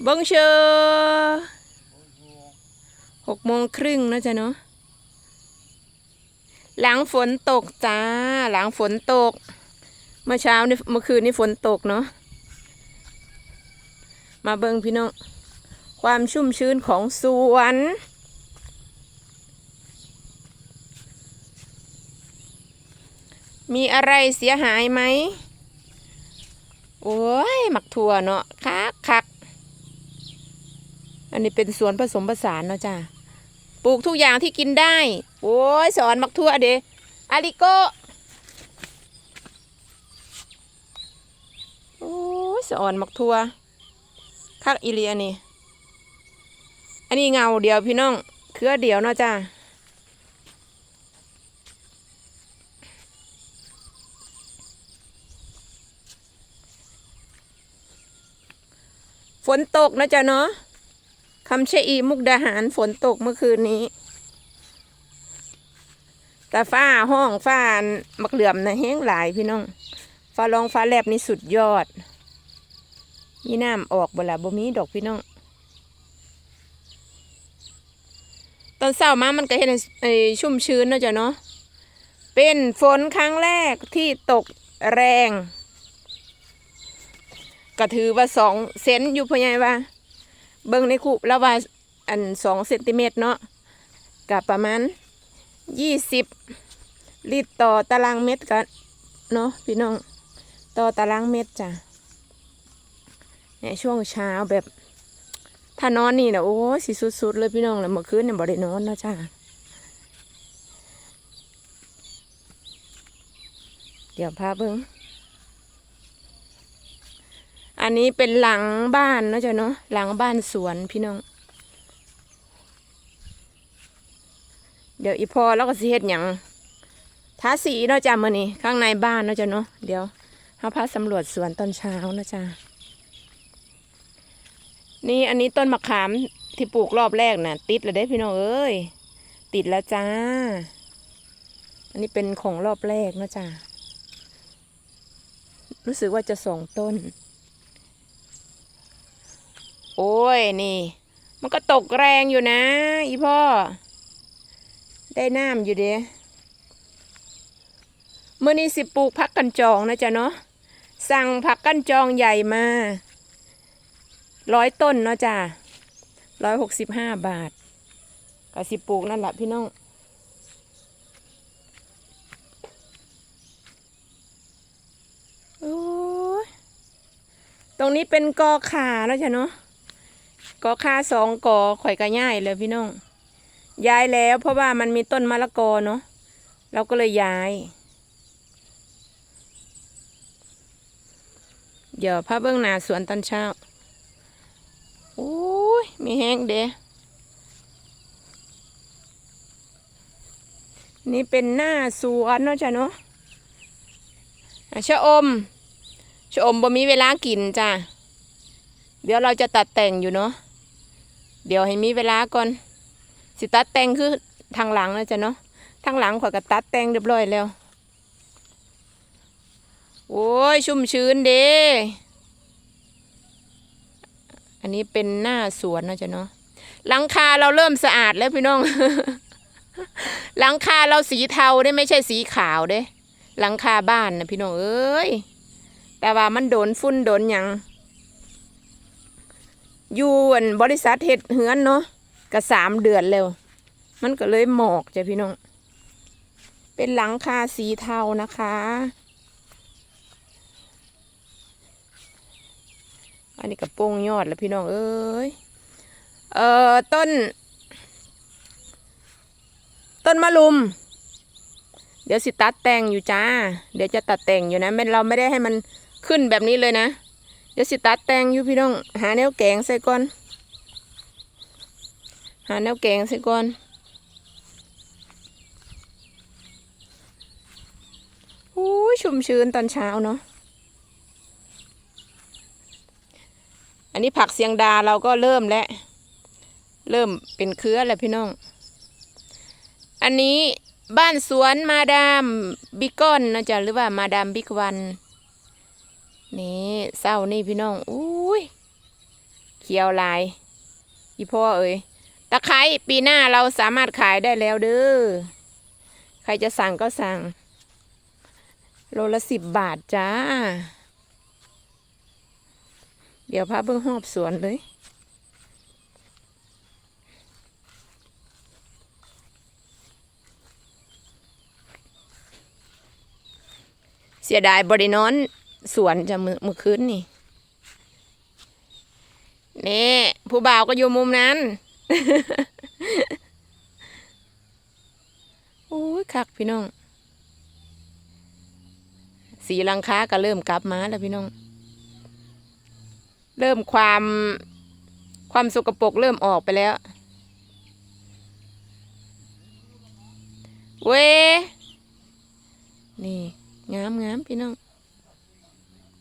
เบิ้งเชอหกโมงครึ่งนะจ๊ะเนาะหลังฝนตกจ้า หลังฝนตก เมื่อเช้านี่เมื่อคืนนี่ฝนตกเนาะมาเบิ้งพี่น้อง ความชุ่มชื้นของสวนมีอะไรเสียหายไหม โอ้ย หมักถั่วเนาะคักคัก อันนี้เป็นสวนผสมผสานเนาะจ้าปลูกทุกอย่างที่กินได้ โอ้ยสอนมักถั่วเดอาริโกโอ้ยสอนมักถั่วคักอีเลียนี่ อันนี้เงาเดียวพี่น้อง เครือเดียวเนาะจ้าฝนตกนะจ๊ะเนาะ คำชะอีมุกดาหารฝนตกเมื่อคืนนี้ แต่ฟ้าห้องฟ้ามักเหลื่อมนะแห้งหลายพี่น้องฟ้ารองฟ้าแลบนี่สุดยอดมีน้ำออกบ่ละบ่มีดอกพี่น้องตอนเช้ามามันก็เห็นไอ้ชุ่มชื้นเนาะจ๊ะเนาะเป็นฝนครั้งแรกที่ตกแรง ก็ถือว่าสองเซนอยู่พ่อใหญ่ว่า เบิ่งในคูแล้วว่าอันสองเซนติเมตรเนาะกับประมาณยี่สิบลิตรต่อตารางเมตรกันเนาะพี่น้องต่อตารางเมตรจ้ะในช่วงเช้าแบบถ้านอนนี่นะโอ้สิสุดๆเลยพี่น้องแล้วเมื่อคืนเนี่ยบ่ได้นอนนะจ้าเดี๋ยวพาเบิ่ง อันนี้เป็นหลังบ้านนะจ๊ะเนาะหลังบ้านสวนพี่น้อง เดี๋ยวอีพอแล้วก็สิเฮ็ดหยังทาสีเนาะจ้ะมื้อนี้ข้างในบ้านเนาะจ๊ะเนาะเดี๋ยวเฮาพาสำรวจสวนตอนเช้านะจ๊ะนี่อันนี้ต้นมะขามที่ปลูกรอบแรกน่ะ ติดแล้วเด้พี่น้องเอ้ยติดแล้วจ้า อันนี้เป็นของรอบแรกนะจ้ะรู้สึกว่าจะสองต้น อ้ยนี่ มันก็ตกแรงอยู่นะ อีพ่อ ได้น้ำอยู่เด้เมื่อนี้สิปลูกพักกันจองนะจ๊ะเนาะสั่งผักกันจองใหญ่มาร้อยต้นเนาะจ้ะร้อยหกสิบห้าบาทก็สิปลูกนั่นแหละพี่น้องโอ้ยตรงนี้เป็นกอขาแล้วจ้ะเนาะ กอค่าสองกอข่อยก็ย้ายเลยพี่น้อง ย้ายแล้วเพราะว่ามันมีต้นมะละกอเนาะเราก็เลยย้าย เดี๋ยวพาเบื้องหน้าสวนตอนเช้าโอ้ยมีแห้งเดะนี่เป็นหน้าสวนเนาะจ้ะเนาะอะชะอมชะอมบ่มีเวลากินจ้ะ เดี๋ยวเราจะตัดแต่งอยู่เนาะเดี๋ยวให้มีเวลาก่อน สิตัดแต่งคือทางหลังนะจ๊ะเนาะทางหลังขอยก็ตัดแต่งเรียบร้อยแล้ว โอ้ยชุ่มชื้นเด้อันนี้เป็นหน้าสวนนะจ๊ะเนาะหลังคาเราเริ่มสะอาดแล้วพี่น้อง หลังคาเราสีเทาได้ไม่ใช่สีขาวเด้ หลังคาบ้านนะพี่น้องเอ้ย แต่ว่ามันโดนฝุ่นโดนยัง อยู่อันบริษัทเฮ็ดเฮือนเนาะก็สามเดือนแล้ว มันก็เลยหมอกจ้ะพี่น้อง เป็นหลังคาสีเทานะคะ อันนี้กระโปรงยอดแล้วพี่น้องเอ้ย เอ่อต้น ต้นมะลุม เดี๋ยวสิตัดแต่งอยู่จ้า เดี๋ยวจะตัดแต่งอยู่นะไม่เราไม่ได้ให้มันขึ้นแบบนี้เลยนะ เดี๋ยวสิตัดแต่งอยู่พี่น้อง หาแนวแกงใส่ก่อน หาแนวแกงใส่ก่อน โอ้ยชุ่มชื้นตอนเช้าเนาะ อันนี้ผักเสียงดาเราก็เริ่มแล้ว เริ่มเป็นเครือแล้วพี่น้อง อันนี้บ้านสวนมาดามบิกอนนะจ๊ะหรือว่ามาดามบิกวัน นี่เศร้านี่พี่น้องอุ้ยเขียวลาย อีพ่อเอ้ยตะไคร้ปีหน้าเราสามารถขายได้แล้วเด้อใครจะสั่งก็สั่ง โลละสิบบาทจ้า เดี๋ยวพาเบิ่งหอบสวนเลยเสียดายบริโนอน สวนจะมือมือคืนนี่นี่ผู้บ่าวก็อยู่มุมนั้นโอ้ยคักพี่น้อง สีลังค้าก็เริ่มกลับมาแล้วพี่น้อง เริ่มความความสกปรกเริ่มออกไปแล้วเว้นี่งามงามพี่น้อง